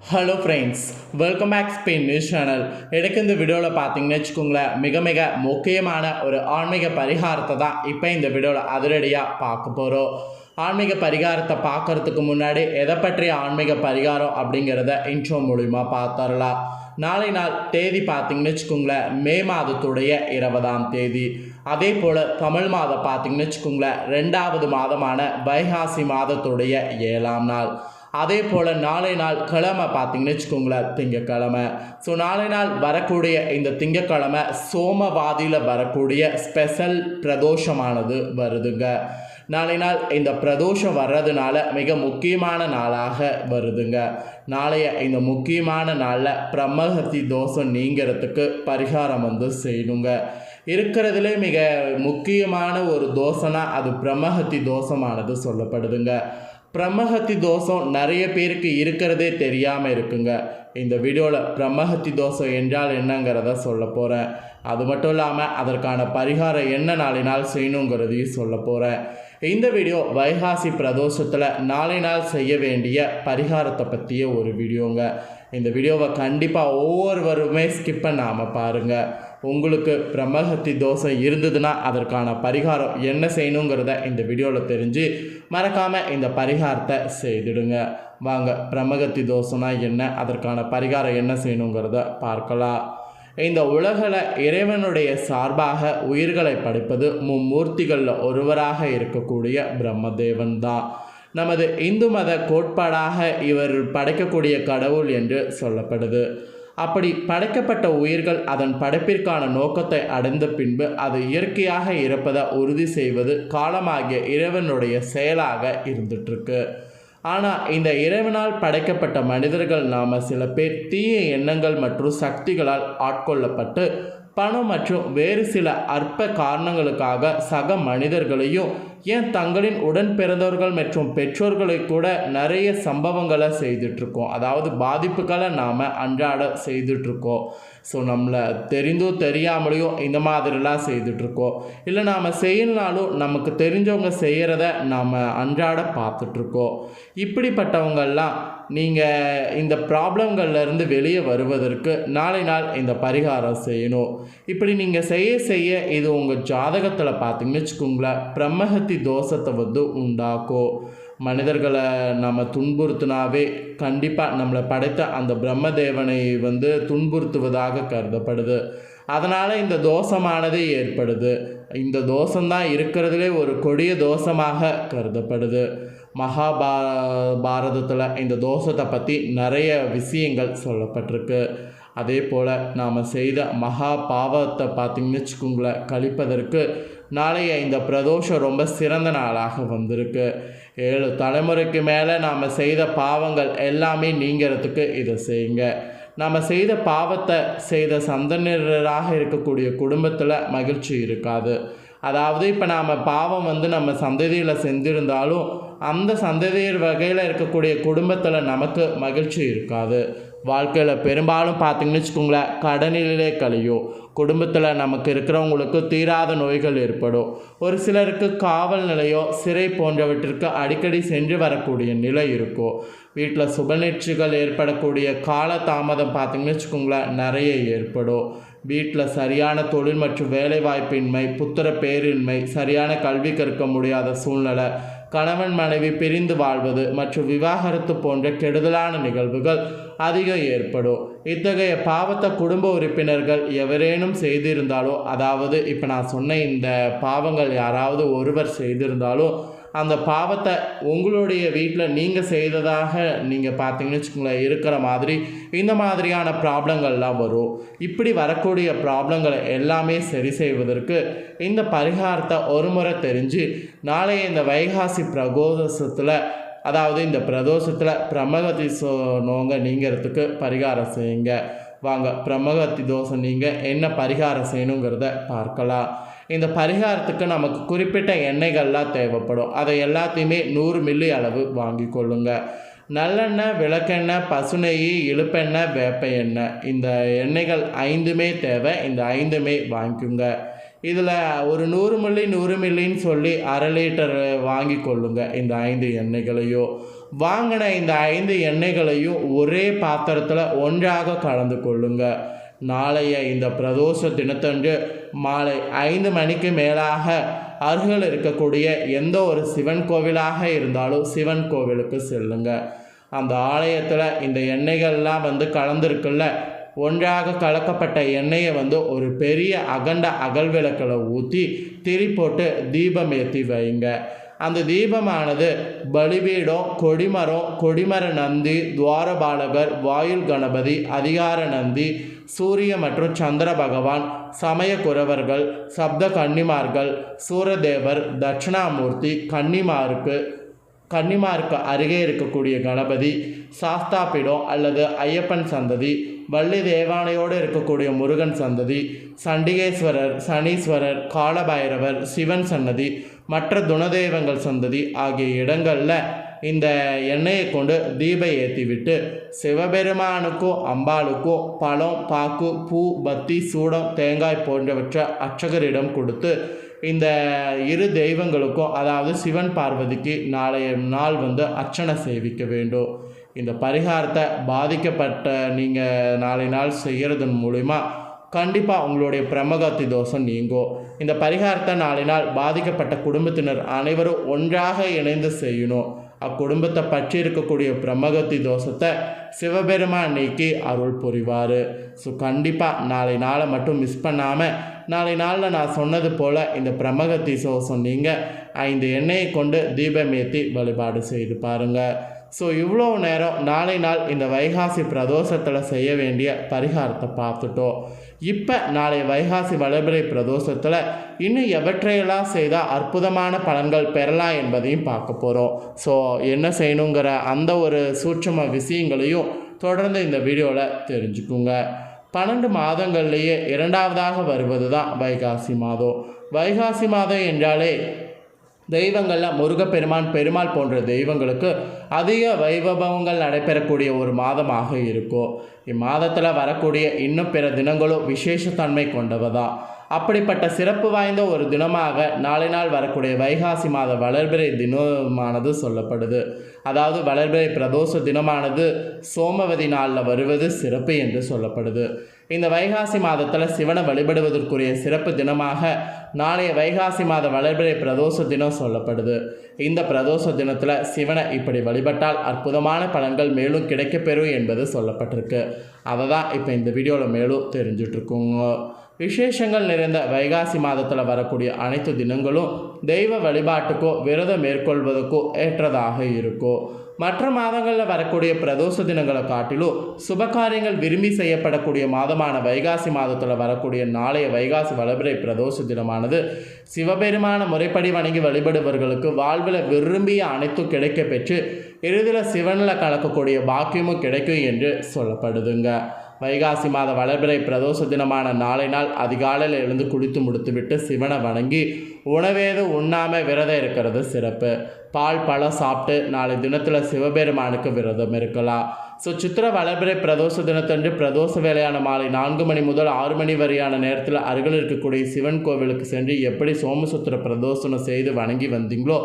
Hello friends welcome back Spain news channel எனக்கு இந்த வீடியோவில் பார்த்தீங்கன்னு வச்சுக்கோங்களேன் மிக மிக முக்கியமான ஒரு ஆன்மீக பரிகாரத்தை தான் இப்போ இந்த வீடியோவில் அதிரடியாக பார்க்க போகிறோம் ஆன்மீக பரிகாரத்தை பார்க்கறதுக்கு முன்னாடி எதை பற்றிய ஆன்மீக பரிகாரம் அப்படிங்கிறத இன்ட்ரோ மூலிமா பார்த்தரலாம் நாளை நாள் தேதி பார்த்தீங்கன்னு வச்சுக்கோங்களேன் மே மாதத்துடைய இருபதாம் தேதி. அதே போல் தமிழ் மாதம் பார்த்தீங்கன்னு வச்சுக்கோங்களேன் ரெண்டாவது மாதமான வைகாசி மாதத்துடைய ஏழாம் நாள். அதே போல் நாளை நாள் கிழமை பார்த்தீங்கன்னு வச்சுக்கோங்களேன் திங்கக்கிழமை. ஸோ நாளை நாள் வரக்கூடிய இந்த திங்கக்கிழமை சோமவாதியில் வரக்கூடிய ஸ்பெஷல் பிரதோஷமானது வருதுங்க. நாளை நாள் இந்த பிரதோஷம் வர்றதுனால மிக முக்கியமான நாளாக வருதுங்க. நாளைய இந்த முக்கியமான நாளில் பிரம்மஹத்தி தோஷம் நீங்கிறதுக்கு பரிகாரம் வந்து செய்யணுங்க. இருக்கிறதுலே மிக முக்கியமான ஒரு தோசைனா அது பிரம்மஹத்தி தோஷமானது சொல்லப்படுதுங்க. பிரம்மஹத்தி தோஷம் நிறைய பேருக்கு இருக்கிறதே தெரியாமல் இருக்குங்க. இந்த வீடியோவில் பிரம்மஹத்தி தோஷம் என்றால் என்னங்கிறத சொல்ல போகிறேன் அது மட்டும் இல்லாமல் அதற்கான பரிகாரம் என்ன நாளை நாள் செய்யணுங்கிறதையும் சொல்ல போகிறேன் இந்த வீடியோ வைகாசி பிரதோஷத்தில் நாளை நாள் செய்ய வேண்டிய பரிகாரத்தை பற்றிய ஒரு வீடியோங்க. இந்த வீடியோவை கண்டிப்பாக ஒவ்வொருவருமே ஸ்கிப் பண்ணாமல் பாருங்கள் உங்களுக்கு பிரம்மஹத்தி தோஷம் இருந்ததுன்னா அதற்கான பரிகாரம் என்ன செய்யணுங்கிறத இந்த வீடியோவில் தெரிஞ்சு மறக்காமல் இந்த பரிகாரத்தை செய்துடுங்க. வாங்க பிரம்மகத்தி தோஷம்னா என்ன? அதற்கான பரிகாரம் என்ன செய்யணுங்கிறத பார்க்கலாம். இந்த உலகில் இறைவனுடைய சார்பாக உயிர்களை படைப்பது மும்மூர்த்திகளில் ஒருவராக இருக்கக்கூடிய பிரம்மதேவன் தான். நமது இந்து மத கோட்பாடாக இவர் படைக்கக்கூடிய கடவுள் என்று சொல்லப்படுது. அப்படி படைக்கப்பட்ட உயிர்கள் அதன் படைப்பிற்கான நோக்கத்தை அடைந்த பின்பு அது இயற்கையாக இருப்பதை உறுதி செய்வது காலமாகிய இறைவனுடைய செயலாக இருந்துட்டுருக்கு. ஆனால் இந்த இறைவனால் படைக்கப்பட்ட மனிதர்கள் நாம் சில பேர் தீய எண்ணங்கள் மற்றும் சக்திகளால் ஆட்கொள்ளப்பட்டு பணம் மற்றும் வேறு சில அற்ப காரணங்களுக்காக சக மனிதர்களையும் ஏன் தங்களின் உடன் பிறந்தவர்கள் மற்றும் பெற்றோர்களை கூட நிறைய சம்பவங்களை செய்துட்ருக்கோம் அதாவது பாதிப்புகளை நாம் அன்றாட செய்துட்ருக்கோம் ஸோ நம்மளை தெரிந்தோ தெரியாமலையும் இந்த மாதிரிலாம் செய்துட்ருக்கோம் இல்லை நாம் செய்யலனாலும் நமக்கு தெரிஞ்சவங்க செய்கிறத நாம் அன்றாட பார்த்துட்ருக்கோம் இப்படிப்பட்டவங்கள்லாம் நீங்கள் இந்த ப்ராப்ளங்கள்லேருந்து வெளியே வருவதற்கு நாளை நாள் இந்த பரிகாரம் செய்யணும். இப்படி நீங்கள் செய்ய செய்ய இது உங்கள் ஜாதகத்தில் பார்த்தீங்கன்னு வச்சுக்கோங்களேன் பிரம்மஹத்தி தோஷத்தை வந்து உண்டாக்கும். மனிதர்களை நம்ம துன்புறுத்தினாவே கண்டிப்பாக நம்மளை படைத்த அந்த பிரம்மதேவனை வந்து துன்புறுத்துவதாக கருதப்படுது. அதனால் இந்த தோஷமானது ஏற்படுது. இந்த தோஷம்தான் இருக்கிறதுலே ஒரு கொடிய தோஷமாக கருதப்படுது. மகாபா பாரதத்தில் இந்த தோஷத்தை பற்றி நிறைய விஷயங்கள் சொல்லப்பட்டிருக்கு. அதே போல் நாம் செய்த மகா பாவத்தை பார்த்திங்கன்னு வச்சுக்கோங்களேன் கழிப்பதற்கு நாளைய இந்த பிரதோஷம் ரொம்ப சிறந்த நாளாக வந்திருக்கு. ஏழு தலைமுறைக்கு மேலே நாம் செய்த பாவங்கள் எல்லாமே நீங்கிறதுக்கு இதை செய்யுங்க. நாம் செய்த பாவத்தை செய்த சந்தனராக இருக்கக்கூடிய குடும்பத்தில் மகிழ்ச்சி இருக்காது. அதாவது இப்போ நாம் பாவம் வந்து நம்ம சந்ததியில் செஞ்சிருந்தாலும் அந்த சந்ததியர் வகையில் இருக்கக்கூடிய குடும்பத்தில் நமக்கு மகிழ்ச்சி இருக்காது. வாழ்க்கையில் பெரும்பாலும் பார்த்திங்கன்னு வச்சுக்கோங்களேன் கடனிலே கழியும் குடும்பத்தில் நமக்கு இருக்கிறவங்களுக்கு தீராத நோய்கள் ஏற்படும். ஒரு சிலருக்கு காவல் நிலையோ சிறை போன்றவற்றிற்கு அடிக்கடி சென்று வரக்கூடிய நிலை இருக்கும். வீட்டில் சுபநிகழ்ச்சிகள் ஏற்படக்கூடிய கால தாமதம் பார்த்திங்கன்னு வச்சுக்கோங்களேன் நிறைய ஏற்படும். வீட்டில் சரியான தொழில் மற்றும் வேலைவாய்ப்பின்மை புத்திர பேரின்மை சரியான கல்வி கற்க முடியாத சூழ்நிலை கணவன் மனைவி பிரிந்து வாழ்வது மற்றும் விவாகரத்து போன்ற கெடுதலான நிகழ்வுகள் அதிகம் ஏற்படும். இத்தகைய பாவத்தை குடும்ப உறுப்பினர்கள் எவரேனும் செய்திருந்தாலோ அதாவது இப்போ நான் சொன்ன இந்த பாவங்கள் யாராவது ஒருவர் செய்திருந்தாலோ அந்த பாவத்தை உங்களுடைய வீட்டில் நீங்கள் செய்ததாக நீங்கள் பார்த்தீங்கன்னு வச்சுக்கோங்களேன் இருக்கிற மாதிரி இந்த மாதிரியான ப்ராப்ளங்கள்லாம் வரும். இப்படி வரக்கூடிய ப்ராப்ளங்களை எல்லாமே சரி செய்வதற்கு இந்த பரிகாரத்தை ஒரு முறை தெரிஞ்சு நாளைய இந்த வைகாசி பிரகோதசத்தில் அதாவது இந்த பிரதோஷத்தில் பிரம்மகதி நோங்க நீங்கிறதுக்கு பரிகாரம் செய்யுங்க. வாங்க பிரம்மகத்தி தோஷம் நீங்கள் என்ன பரிகாரம் செய்யணுங்கிறத பார்க்கலாம். இந்த பரிகாரத்துக்கு நமக்கு குறிப்பிட்ட எண்ணெய்கள்லாம் தேவைப்படும். அதை எல்லாத்தையுமே நூறு மில்லி அளவு வாங்கி கொள்ளுங்கள் நல்லெண்ணெய் விளக்கெண்ணெய் பசுநெய் இழுப்பெண்ணெய் வேப்ப எண்ணெய். இந்த எண்ணெய்கள் ஐந்துமே தேவை. இந்த ஐந்துமே வாங்கிக்கோங்க. இதில் ஒரு நூறு மில்லி நூறு மில்லின்னு சொல்லி அரை லிட்டர் வாங்கி கொள்ளுங்க இந்த ஐந்து எண்ணெய்களையோ. வாங்கின இந்த ஐந்து எண்ணெய்களையும் ஒரே பாத்திரத்தில் ஒன்றாக கலந்து கொள்ளுங்க. நாளைய இந்த பிரதோஷ தினத்தன்று மாலை ஐந்து மணிக்கு மேலாக அருகில் இருக்கக்கூடிய எந்த ஒரு சிவன் கோவிலாக இருந்தாலும் சிவன் கோவிலுக்கு செல்லுங்க. அந்த ஆலயத்தில் இந்த எண்ணெய்கள்லாம் வந்து கலந்துருக்குல்ல ஒன்றாக கலக்கப்பட்ட எண்ணெயை வந்து ஒரு பெரிய அகண்ட அகல் விளக்கில் ஊற்றி திரி போட்டு தீபம் ஏற்றி வைங்க. அந்த தீபமானது பலிபீடம் கொடிமரம் கொடிமர நந்தி துவாரபாலகர் வாயுல் கணபதி அதிகார நந்தி சூரிய மற்றும் சந்திர பகவான் சமய குறவர்கள் சப்த கன்னிமார்கள் சூரதேவர் தட்சிணாமூர்த்தி கன்னிமாருக்கு கன்னிமாருக்கு அருகே இருக்கக்கூடிய கணபதி சாஸ்தாபிடம் அல்லது ஐயப்பன் சந்ததி வள்ளி தேவானையோடு இருக்கக்கூடிய முருகன் சந்ததி சண்டிகேஸ்வரர் சனீஸ்வரர் காலபைரவர் சிவன் சன்னதி மற்ற துணதெய்வங்கள் சந்ததி ஆகிய இடங்களில் இந்த எண்ணெயை கொண்டு தீபம் ஏற்றிவிட்டு சிவபெருமானுக்கும் அம்பாளுக்கும் பழம் பாக்கு பூ பத்தி சூடம் தேங்காய் போன்றவற்றை அர்ச்சகரிடம் கொடுத்து இந்த இரு தெய்வங்களுக்கும் அதாவது சிவன் பார்வதிக்கு நாளைய நாள் வந்து அர்ச்சனை சேவிக்க வேண்டும். இந்த பரிகாரத்தை பாதிக்கப்பட்ட நீங்கள் நாளை நாள் செய்கிறதன் மூலிமா கண்டிப்பாக உங்களுடைய பிரம்மகத்தி தோஷம் நீங்கும். இந்த பரிகாரத்தை நாளை நாள் பாதிக்கப்பட்ட குடும்பத்தினர் அனைவரும் ஒன்றாக இணைந்து செய்யணும். அக்குடும்பத்தை பற்றி இருக்கக்கூடிய பிரம்மகத்தி தோஷத்தை சிவபெருமான் நீக்கி அருள் புரிவார். ஸோ கண்டிப்பாக நாளை நாளை மட்டும் மிஸ் பண்ணாமல் நாளை நாளில் நான் சொன்னது போல் இந்த பிரம்மகத்தி தோஷம் நீங்கள் ஐந்து எண்ணெயை கொண்டு தீபம் ஏற்றி வழிபாடு செய்து பாருங்கள் ஸோ இவ்வளோ நேரம் நாளை நாள் இந்த வைகாசி பிரதோஷத்தில் செய்ய வேண்டிய பரிகாரத்தை பார்த்துட்டோம். இப்போ நாளை வைகாசி வளர்பிறை பிரதோஷத்தில் இன்னும் எவற்றையெல்லாம் செய்தால் அற்புதமான பலன்கள் பெறலாம் என்பதையும் பார்க்க போகிறோம் ஸோ என்ன செய்யணுங்கிற அந்த ஒரு சூட்சம விஷயங்களையும் தொடர்ந்து இந்த வீடியோவில் தெரிஞ்சுக்குங்க. பன்னெண்டு மாதங்கள்லேயே இரண்டாவதாக வருவது தான் வைகாசி மாதம். வைகாசி மாதம் என்றாலே தெய்வங்களில் முருகப்பெருமான் பெருமாள் போன்ற தெய்வங்களுக்கு அதிக வைபவங்கள் நடைபெறக்கூடிய ஒரு மாதமாக இருக்கும். இம்மாதத்தில் வரக்கூடிய இன்னும் பிற தினங்களும் விசேஷத்தன்மை கொண்டவதான். அப்படிப்பட்ட சிறப்பு வாய்ந்த ஒரு தினமாக நாளை நாள் வரக்கூடிய வைகாசி மாத வளர்பிறை தினமானது சொல்லப்படுது. அதாவது வளர்பிறை பிரதோஷ தினமானது சோமவதி நாளில் வருவது சிறப்பு என்று சொல்லப்படுது. இந்த வைகாசி மாதத்தில் சிவனை வழிபடுவதற்குரிய சிறப்பு தினமாக நாளைய வைகாசி மாத வளர்பிறை பிரதோஷ தினம் சொல்லப்படுது. இந்த பிரதோஷ தினத்தில் சிவனை இப்படி வழிபட்டால் அற்புதமான பலன்கள் மேலும் கிடைக்கப்பெறும் என்பது சொல்லப்பட்டிருக்கு. அதை தான் இப்போ இந்த வீடியோவில் மேலும் தெரிஞ்சிட்ருக்கோங்க. விசேஷங்கள் நிறைந்த வைகாசி மாதத்தில் வரக்கூடிய அனைத்து தினங்களும் தெய்வ வழிபாட்டுக்கோ விரதம் மேற்கொள்வதற்கோ ஏற்றதாக இருக்கும். மற்ற மாதங்களில் வரக்கூடிய பிரதோஷ தினங்களை காட்டிலும் சுபகாரியங்கள் விரும்பி செய்யப்படக்கூடிய மாதமான வைகாசி மாதத்தில் வரக்கூடிய நாளைய வைகாசி வளபிறை பிரதோஷ தினமானது சிவபெருமான முறைப்படி வணங்கி வழிபடுபவர்களுக்கு வாழ்வில் விரும்பிய அனைத்தும் கிடைக்க பெற்று இறுதியில் சிவனில் கலக்கக்கூடிய பாக்கியமும் கிடைக்கும் என்று சொல்லப்படுதுங்க. வைகாசி மாத வளர்பிறை பிரதோஷ தினமான நாளை நாள் அதிகாலையில் எழுந்து குளித்து முடித்துவிட்டு சிவனை வணங்கி உணவேது உண்ணாமல் விரதம் இருக்கிறது சிறப்பு. பால் பழம் சாப்பிட்டு நாளை தினத்தில் சிவபெருமானுக்கு விரதம் இருக்கலாம். ஸோ சித்திர வளர்பிறை பிரதோஷ தினத்தன்று பிரதோஷ வேலையான மாலை நான்கு மணி முதல் ஆறு மணி வரையான நேரத்தில் அருகில் இருக்கக்கூடிய சிவன் கோவிலுக்கு சென்று எப்படி சோமசுத்திர பிரதோஷனம் செய்து வணங்கி வந்தீங்களோ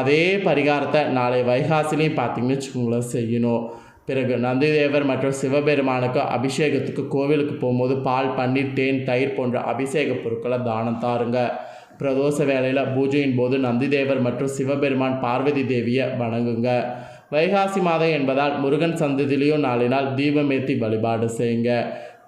அதே பரிகாரத்தை நாளை வைகாசிலையும் பார்த்தீங்கன்னு வச்சுக்கோங்களேன் செய்யணும். பிறகு நந்திதேவர் மற்றும் சிவபெருமானுக்கு அபிஷேகத்துக்கு கோவிலுக்கு போகும்போது பால் பன்னீர் தேன் தயிர் போன்ற அபிஷேக பொருட்களை தானம் தாருங்க. பிரதோஷ வேளையில் பூஜையின் போது நந்திதேவர் மற்றும் சிவபெருமான் பார்வதி தேவியை வணங்குங்க. வைகாசி மாதம் என்பதால் முருகன் சந்ததியிலையும் நாளினால் தீபமேத்தி வழிபாடு செய்யுங்க.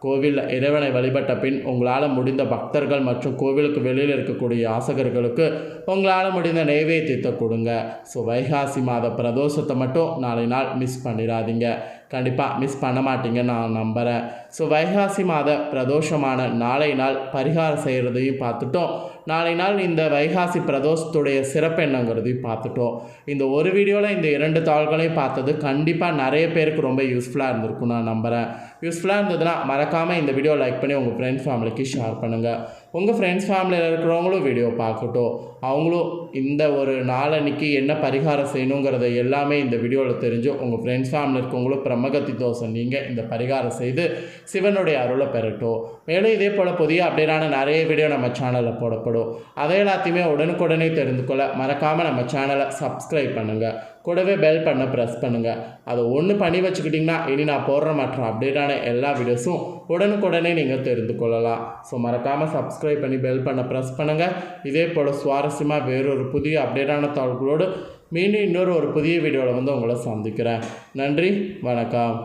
கோவில் இறைவனை வழிபட்ட பின் உங்களால் முடிந்த பக்தர்கள் மற்றும் கோவிலுக்கு வெளியில் இருக்கக்கூடிய ஆசகர்களுக்கு உங்களால் முடிந்த நெய்வேத்தியத்தை கொடுங்க. ஸோ வைகாசி மாத பிரதோஷத்தை மட்டும் நாளை நாள் மிஸ் பண்ணிடாதீங்க. கண்டிப்பாக மிஸ் பண்ண மாட்டீங்க நான் நம்புகிறேன் ஸோ வைகாசி மாத பிரதோஷமான நாளை நாள் பரிகாரம் செய்கிறதையும் பார்த்துட்டோம். நாளை நாள் இந்த வைகாசி பிரதோஷத்துடைய சிறப்பு என்னங்கிறதையும் பார்த்துட்டோம். இந்த ஒரு வீடியோவில் இந்த இரண்டு தாள்களையும் பார்த்தது கண்டிப்பாக நிறைய பேருக்கு ரொம்ப யூஸ்ஃபுல்லாக இருந்திருக்கும் நான் நம்புகிறேன் யூஸ்ஃபுல்லாக இருந்ததுன்னா மறக்காமல் இந்த வீடியோ லைக் பண்ணி உங்கள் ஃப்ரெண்ட்ஸ் ஃபேமிலிக்கு ஷேர் பண்ணுங்கள் உங்கள் ஃப்ரெண்ட்ஸ் ஃபேமிலியில் இருக்கிறவங்களும் வீடியோ பார்க்கட்டும். அவங்களும் இந்த ஒரு நாளன்னைக்கு என்ன பரிகாரம் செய்யணுங்கிறத எல்லாமே இந்த வீடியோவில் தெரிஞ்சு உங்கள் ஃப்ரெண்ட்ஸ் ஃபேமிலி இருக்கவங்களும் பிரம்மகத்தி தோசை நீங்கள் இந்த பரிகாரம் செய்து சிவனுடைய அருளை பெறட்டும். மேலும் இதே போல் புதிய அப்டேட்டான நிறைய வீடியோ நம்ம சேனலில் போடப்படும். அதை எல்லாத்தையுமே உடனுக்குடனே தெரிந்து கொள்ள மறக்காமல் நம்ம சேனலை சப்ஸ்கிரைப் பண்ணுங்கள் கூடவே பெல் பண்ண ப்ரெஸ் பண்ணுங்கள் அதை ஒன்று பண்ணி வச்சுக்கிட்டிங்கன்னா இனி நான் போடுற மற்ற அப்டேட்டான எல்லா வீடியோஸும் உடனுக்குடனே நீங்கள் தெரிந்து கொள்ளலாம். ஸோ மறக்காமல் சப்ஸ்கிரைப் பண்ணி பெல் பண்ண ப்ரெஸ் பண்ணுங்கள் இதே போல் சுவாரஸ்யமாக வேறொரு புதிய அப்டேட்டான தகவல்களோடு மீண்டும் இன்னொரு ஒரு புதிய வீடியோவில் வந்து உங்களை சந்திக்கிறேன். நன்றி வணக்கம்.